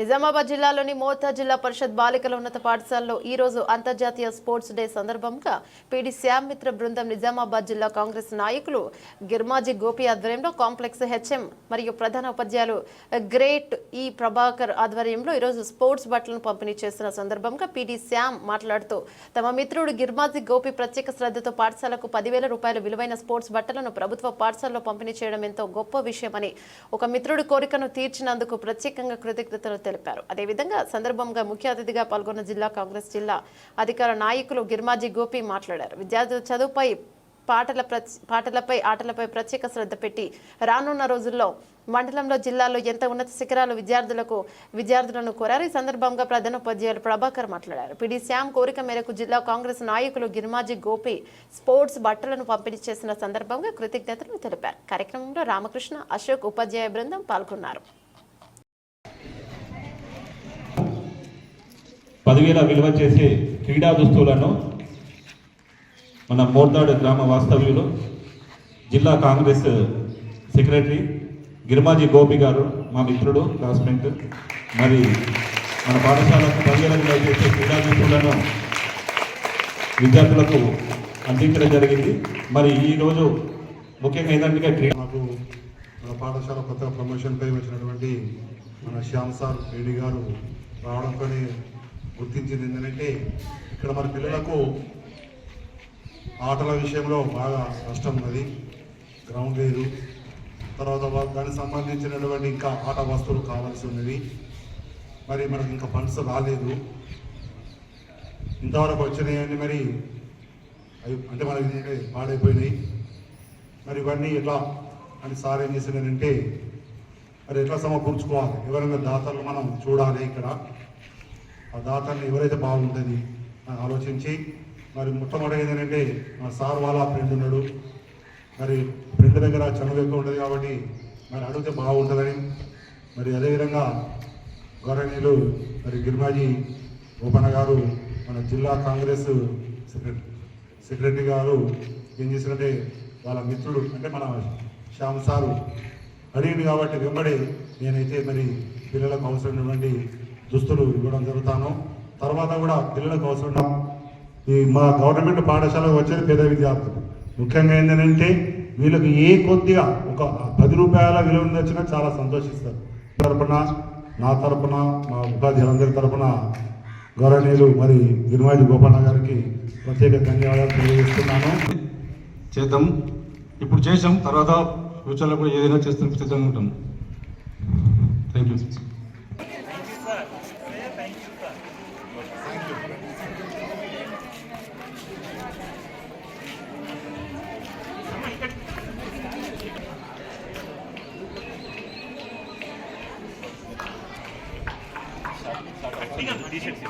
నిజామాబాద్ జిల్లాలోని మోతా జిల్లా పరిషత్ బాలికల ఉన్నత పాఠశాలలో ఈ రోజు అంతర్జాతీయ స్పోర్ట్స్ డే సందర్భంగా పీడి శ్యామ్ మిత్ర బృందం నిజామాబాద్ జిల్లా కాంగ్రెస్ నాయకులు గిర్మాజీ గోపి ఆధ్వర్యంలో కాంప్లెక్స్ హెచ్ఎం మరియు ప్రధాన ఉపాధ్యాయులు గ్రేట్ ఈ ప్రభాకర్ ఆధ్వర్యంలో ఈరోజు స్పోర్ట్స్ బట్టలను పంపిణీ చేస్తున్న సందర్భంగా పీడి శ్యామ్ మాట్లాడుతూ తమ మిత్రుడు గిర్మాజీ గోపి ప్రత్యేక శ్రద్ధతో పాఠశాలకు పదివేల రూపాయల విలువైన స్పోర్ట్స్ బట్టలను ప్రభుత్వ పాఠశాలలో పంపిణీ చేయడం ఎంతో గొప్ప విషయమని ఒక మిత్రుడి కోరికను తీర్చినందుకు ప్రత్యేకంగా కృతజ్ఞతలు తెలిపారు. అదేవిధంగా సందర్భంగా ముఖ్య అతిథిగా పాల్గొన్న జిల్లా కాంగ్రెస్ జిల్లా అధికార నాయకులు గిర్మాజీ గోపి మాట్లాడారు. విద్యార్థుల చదువుపై పాటల పాటలపై ఆటలపై ప్రత్యేక శ్రద్ధ పెట్టి రానున్న రోజుల్లో మండలంలో జిల్లాలో ఎంత ఉన్నత శిఖరాలు విద్యార్థులకు విద్యార్థులను కోరారు. ఈ సందర్భంగా ప్రధానోపాధ్యాయులు ప్రభాకర్ మాట్లాడారు. పిడి శ్యామ్ కోరిక మేరకు జిల్లా కాంగ్రెస్ నాయకులు గిర్మాజీ గోపి స్పోర్ట్స్ బట్టలను పంపిణీ చేసిన సందర్భంగా కృతజ్ఞతలు తెలిపారు. కార్యక్రమంలో రామకృష్ణ అశోక్ ఉపాధ్యాయ బృందం పాల్గొన్నారు. పదివేల విలువ చేసే క్రీడా దుస్తులను మన మోర్దాడు గ్రామ వాస్తవ్యులు జిల్లా కాంగ్రెస్ సెక్రటరీ గిరిమాజీ గోపి గారు మా మిత్రుడు క్లాస్మేట్. మరి మన పాఠశాలకు పదివేల విలువ చేసే క్రీడా దుస్తులను విద్యార్థులకు అందించడం జరిగింది. మరి ఈరోజు ముఖ్యంగా ఏంటంటే క్రీడ మాకు మన పాఠశాల కొత్త ప్రమోషన్పై వచ్చినటువంటి మన శ్యామ్ సార్ రెడ్డి గారు రావడంతోనే గుర్తించింది ఏంటంటే ఇక్కడ మన పిల్లలకు ఆటల విషయంలో బాగా కష్టం ఉన్నది గ్రౌండ్ లేదు. తర్వాత దానికి సంబంధించినటువంటి ఇంకా ఆట వస్తువులు కావాల్సి ఉన్నవి మరి మనకు ఇంకా ఫండ్స్ రాలేదు. ఇంతవరకు వచ్చినాయని మరి అవి అంటే మనకి పాడైపోయినాయి. మరి ఇవన్నీ ఎట్లా అని సార్ ఏం చేసిందంటే మరి ఎట్లా సమకూర్చుకోవాలి? ఎవరైనా దాతలు మనం చూడాలి ఇక్కడ. ఆ దాతల్ని ఎవరైతే బాగుంటుంది అని ఆలోచించి మరి మొట్టమొదటి ఏంటంటే మా సార్ వాళ్ళ ఫ్రెండ్ ఉన్నాడు. మరి ఫ్రెండ్ దగ్గర చనువు ఎక్కువ ఉంటుంది కాబట్టి మరి అడిగితే బాగుంటుందని. మరి అదేవిధంగా గౌరవనీయులు మరి గిరిమాజీ గోపన్న గారు మన జిల్లా కాంగ్రెస్ సెక్రటరీ సెక్రటరీ గారు ఏం చేసినట్టే వాళ్ళ మిత్రుడు అంటే మన శ్యామ్ సారు అడిగింది కాబట్టి వెంబడి నేనైతే మరి పిల్లలకు అవసరమైనటువంటి దుస్తులు ఇవ్వడం జరుగుతాను. తర్వాత కూడా పిల్లలకు అవసరం ఈ మా గవర్నమెంట్ పాఠశాలకు వచ్చేది పేద విద్యార్థులు. ముఖ్యంగా ఏంటంటే వీళ్ళకి ఏ కొద్దిగా ఒక పది రూపాయల విలువ వచ్చినా చాలా సంతోషిస్తారు. తరపున నా తరపున మా ఉపాధ్యాయులందరి తరపున గౌరవనీయులు మరి గిరిమాజి గోపన్న గారికి ప్రత్యేక ధన్యవాదాలు తెలియజేస్తున్నాను. చేద్దాం. ఇప్పుడు చేసాం తర్వాత ఫ్యూచర్లో కూడా ఏదైనా చేస్తున్న సిద్ధంగా ఉంటాం. Thank you 你看，应该是的看。